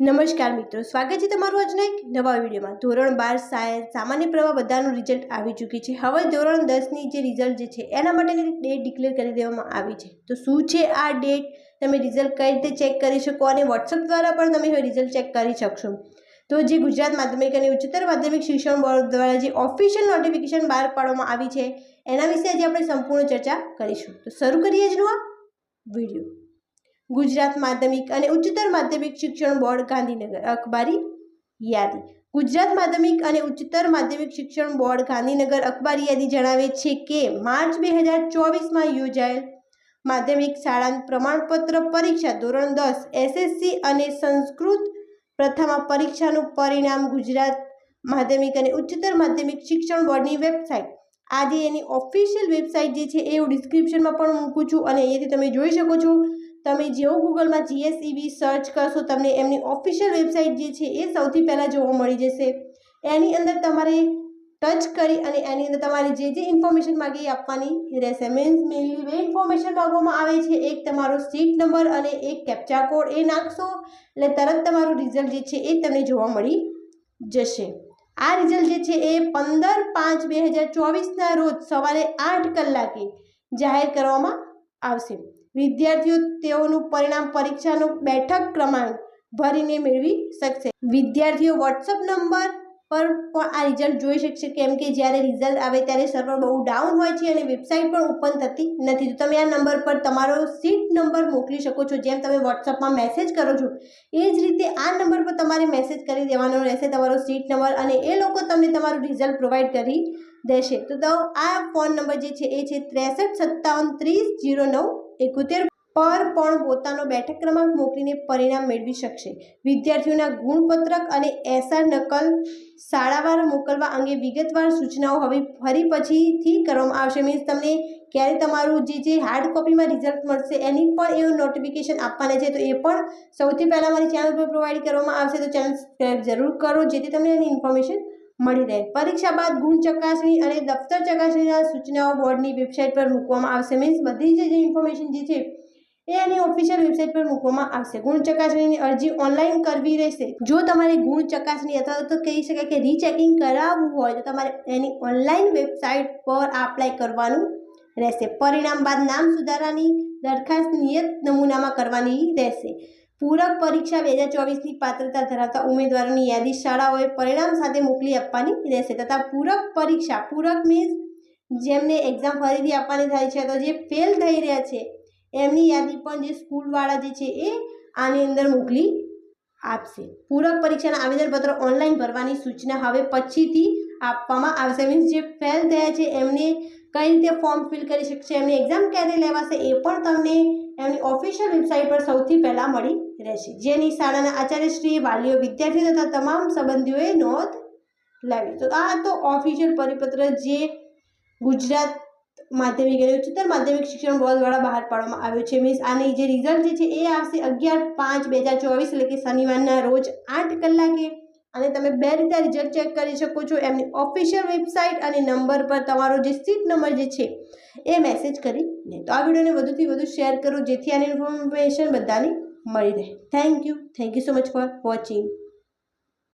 નમસ્કાર મિત્રો, સ્વાગત છે તમારું આજના એક નવા વિડીયોમાં. ધોરણ બાર સાયન્સ, સામાન્ય પ્રવાહ બધાનું રિઝલ્ટ આવી ચૂકી છે. હવે ધોરણ દસની જે રિઝલ્ટ જે છે, એના માટેની ડેટ ડિક્લેર કરી દેવામાં આવી છે. તો શું છે આ ડેટ તમે રિઝલ્ટ કઈ રીતે ચેક કરી શકો અને વોટ્સઅપ દ્વારા પણ તમે હવે રિઝલ્ટ ચેક કરી શકશો. તો જે ગુજરાત માધ્યમિક અને ઉચ્ચતર માધ્યમિક શિક્ષણ બોર્ડ દ્વારા જે ઓફિશિયલ નોટિફિકેશન બહાર પાડવામાં આવી છે, એના વિશે આજે આપણે સંપૂર્ણ ચર્ચા કરીશું. તો શરૂ કરીએ આજનું આ વીડિયો. ગુજરાત માધ્યમિક અને ઉચ્ચતર માધ્યમિક શિક્ષણ બોર્ડ ગાંધીનગર, અખબારી યાદી. ગુજરાત માધ્યમિક અને ઉચ્ચતર માધ્યમિક શિક્ષણ બોર્ડ ગાંધીનગર, અખબારી યાદી જણાવે છે કે, માર્ચ બે હજાર ચોવીસમાં યોજાયેલ માધ્યમિક શાળા પ્રમાણપત્ર પરીક્ષા ધોરણ દસ એસએસસી અને સંસ્કૃત પ્રથમ પરીક્ષાનું પરિણામ ગુજરાત માધ્યમિક અને ઉચ્ચતર માધ્યમિક શિક્ષણ બોર્ડની વેબસાઇટ. આજે એની ઓફિશિયલ વેબસાઇટ જે છે, એ હું ડિસ્ક્રિપ્શનમાં પણ મૂકું છું અને અહીંયાથી તમે જોઈ શકો છો. તમે જેવું ગૂગલમાં જીએસઈબી સર્ચ કરશો, તમને એમની ઓફિશિયલ વેબસાઇટ જે છે એ સૌથી પહેલાં જોવા મળી જશે. એની અંદર તમારે ટચ કરી અને એની અંદર તમારે જે જે ઇન્ફોર્મેશન માગે એ આપવાની રહેશે. મીન્સ મેઇનલી બે ઇન્ફોર્મેશન માગવામાં આવે છે એક તમારો સીટ નંબર અને એક કેપ્ચા કોડ એ નાખશો, એટલે તરત તમારું રિઝલ્ટ જે છે એ તમને જોવા મળી જશે. આ રિઝલ્ટ જે છે એ પંદર પાંચ બે હજાર ચોવીસના રોજ સવારે આઠ કલાકે જાહેર કરવામાં આવશે. વિદ્યાર્થીઓ તેઓનું પરિણામ પરીક્ષાનો બેઠક ક્રમાંક ભરીને મેળવી શકશે. વિદ્યાર્થીઓ વોટ્સઅપ નંબર પર પણ આ રિઝલ્ટ જોઈ શકશે. કેમ કે જ્યારે રિઝલ્ટ આવે ત્યારે સર્વર બહુ ડાઉન હોય છે અને વેબસાઇટ પણ ઓપન થતી નથી. તો તમે આ નંબર પર તમારો સીટ નંબર મોકલી શકો છો. જેમ તમે વોટ્સઅપમાં મેસેજ કરો છો, એ જ રીતે આ નંબર પર તમારે મેસેજ કરી દેવાનો રહેશે, તમારો સીટ નંબર અને એ લોકો તમને તમારું રિઝલ્ટ પ્રોવાઈડ કરી દેશે. તો આ ફોન નંબર જે છે, એ છે ત્રેસઠ સત્તાવન ત્રીસ જીરો નવ એકોતેર પર પણ પોતાનો બેઠક ક્રમાંક મોકલીને પરિણામ મેળવી શકશે. વિદ્યાર્થીઓના ગુણપત્રક અને એસઆર નકલ શાળાવાર મોકલવા અંગે વિગતવાર સૂચનાઓ હવે ફરી પછીથી કરવામાં આવશે. મીન્સ તમને ક્યારે તમારું જે જે હાર્ડ કોપીમાં રિઝલ્ટ મળશે એની પણ એવું નોટિફિકેશન આપવાના છે, તો એ પણ સૌથી પહેલાં મારી ચેનલ પર પ્રોવાઈડ કરવામાં આવશે. તો ચેનલ સબસ્ક્રાઈબ જરૂર કરો, જેથી તમને એની ઇન્ફોર્મેશન મળી રહે. પરીક્ષા બાદ ગુણ ચકાસણી અને દફતર ચકાસણીના સૂચનાઓ બોર્ડની વેબસાઇટ પર મૂકવામાં આવશે. મીન્સ બધી જ ઇન્ફોર્મેશન જે છે એ એની ઓફિશિયલ વેબસાઇટ પર મૂકવામાં આવશે. ગુણ ચકાસણીની અરજી ઓનલાઈન કરવી રહેશે. જો તમારે ગુણ ચકાસણી અથવા તો કહી શકાય કે રીચેકિંગ કરાવવું હોય, તો તમારે એની ઓનલાઈન વેબસાઇટ પર અપ્લાય કરવાનું રહેશે. પરિણામ બાદ નામ સુધારાની દરખાસ્ત નિયત નમૂનામાં કરવાની રહેશે. પૂરક પરીક્ષા બે હજાર ચોવીસની પાત્રતા ધરાવતા ઉમેદવારોની યાદી શાળાઓએ પરિણામ સાથે મોકલી આપવાની રહેશે તથા પૂરક પરીક્ષા, પૂરક મીન્સ જેમને એક્ઝામ ફરીથી આપવાની થાય છે તો જે ફેલ થઈ રહ્યા છે એમની યાદી પણ જે સ્કૂલવાળા જે છે એ આની અંદર મોકલી આપશે. પૂરક પરીક્ષાના આવેદનપત્ર ઓનલાઈન ભરવાની સૂચના હવે પછીથી આપવામાં આવશે. મીન્સ જે ફેલ થયા છે, એમને કઈ રીતે ફોર્મ ફિલ કરી શકશે, એમની એક્ઝામ ક્યારે લેવાશે, એ પણ તમને એમની ઓફિશિયલ વેબસાઇટ પર સૌથી પહેલાં મળી રહેશે. જેની શાળાના આચાર્યશ્રી વાલીઓ, વિદ્યાર્થીઓ તથા તમામ સંબંધીઓએ નોંધ લાવી. તો આ તો ઓફિશિયલ પરિપત્ર જે ગુજરાત માધ્યમિક અને ઉચ્ચતર માધ્યમિક શિક્ષણ બોર્ડ દ્વારા બહાર પાડવામાં આવ્યો છે. મીન્સ આની જે રિઝલ્ટ જે છે એ આવશે અગિયાર પાંચ બે હજાર ચોવીસ, એટલે કે શનિવારના રોજ આઠ કલાકે. અને તમે બે રીતે રિઝલ્ટ ચેક કરી શકો છો. એમની ઓફિશિયલ વેબસાઇટ અને નંબર પર તમારો જે સીટ નંબર જે છે એ મેસેજ કરીને. તો આ વિડીયોને વધુથી વધુ શેર કરો, જેથી આની ઇન્ફોર્મેશન બધાની મળી રહે. Thank you thank you so much for watching